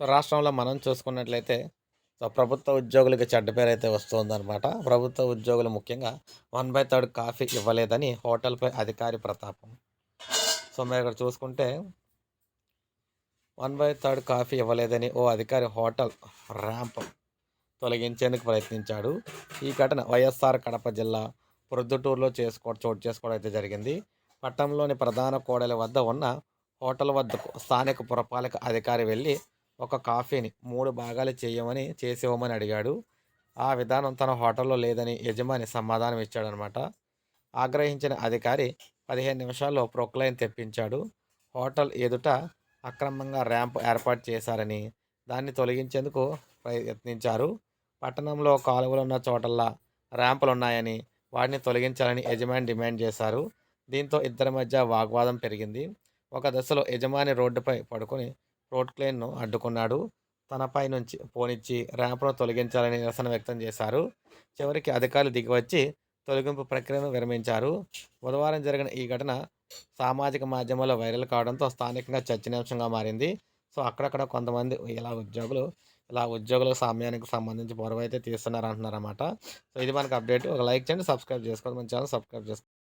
So రాష్ట్రంలో మనం చూసుకున్నట్లయితే సో ప్రభుత్వ ఉద్యోగులకి చెడ్డ పేరు అయితే వస్తుందన్నమాట. ప్రభుత్వ ఉద్యోగులు ముఖ్యంగా వన్ బై థర్డ్ కాఫీ ఇవ్వలేదని హోటల్పై అధికారి ప్రతాపం. సో మీరు ఇక్కడ చూసుకుంటే వన్ బై థర్డ్ కాఫీ ఇవ్వలేదని ఓ అధికారి హోటల్ ర్యాంప్ తొలగించేందుకు ప్రయత్నించాడు. ఈ ఘటన వైఎస్ఆర్ కడప జిల్లా ప్రొద్దుటూరులో చేసుకో చోటు చేసుకోవడం అయితే జరిగింది. పట్టణంలోని ప్రధాన కోడలి వద్ద ఉన్న హోటల్ వద్దకు స్థానిక పురపాలక అధికారి వెళ్ళి ఒక కాఫీని మూడు భాగాలు చేయమని చేసివ్వమని అడిగాడు. ఆ విధానం తన హోటల్లో లేదని యజమాని సమాధానం ఇచ్చాడనమాట. ఆగ్రహించిన అధికారి పదిహేను నిమిషాల్లో ప్రొక్లైన్ తెప్పించాడు. హోటల్ ఎదుట అక్రమంగా ర్యాంప్ ఏర్పాటు చేశారని దాన్ని తొలగించేందుకు ప్రయత్నించారు. పట్టణంలో కాలువలు ఉన్న చోటల్లా ర్యాంపులు ఉన్నాయని వాటిని తొలగించాలని యజమాని డిమాండ్ చేశారు. దీంతో ఇద్దరి మధ్య వాగ్వాదం పెరిగింది. ఒక దశలో యజమాని రోడ్డుపై పడుకొని రోడ్ క్లేన్ను అడ్డుకున్నాడు. తనపై నుంచి పోనిచ్చి ర్యాప్ను తొలగించాలని నిరసన వ్యక్తం చేశారు. చివరికి అధికారులు దిగివచ్చి తొలగింపు ప్రక్రియను విరమించారు. బుధవారం జరిగిన ఈ ఘటన సామాజిక మాధ్యమాల్లో వైరల్ కావడంతో స్థానికంగా చర్చనీయాంశంగా మారింది. సో అక్కడక్కడ కొంతమంది ఇలా ఉద్యోగులు ఇలా ఉద్యోగుల సమయానికి సంబంధించి పొరవైతే తీస్తున్నారు అంటున్నారన్నమాట సో ఇది మనకు అప్డేట్. ఒక లైక్ చేయండి సబ్స్క్రైబ్ చేసుకోండి. మన ఛానల్ సబ్స్క్రైబ్ చేసుకోండి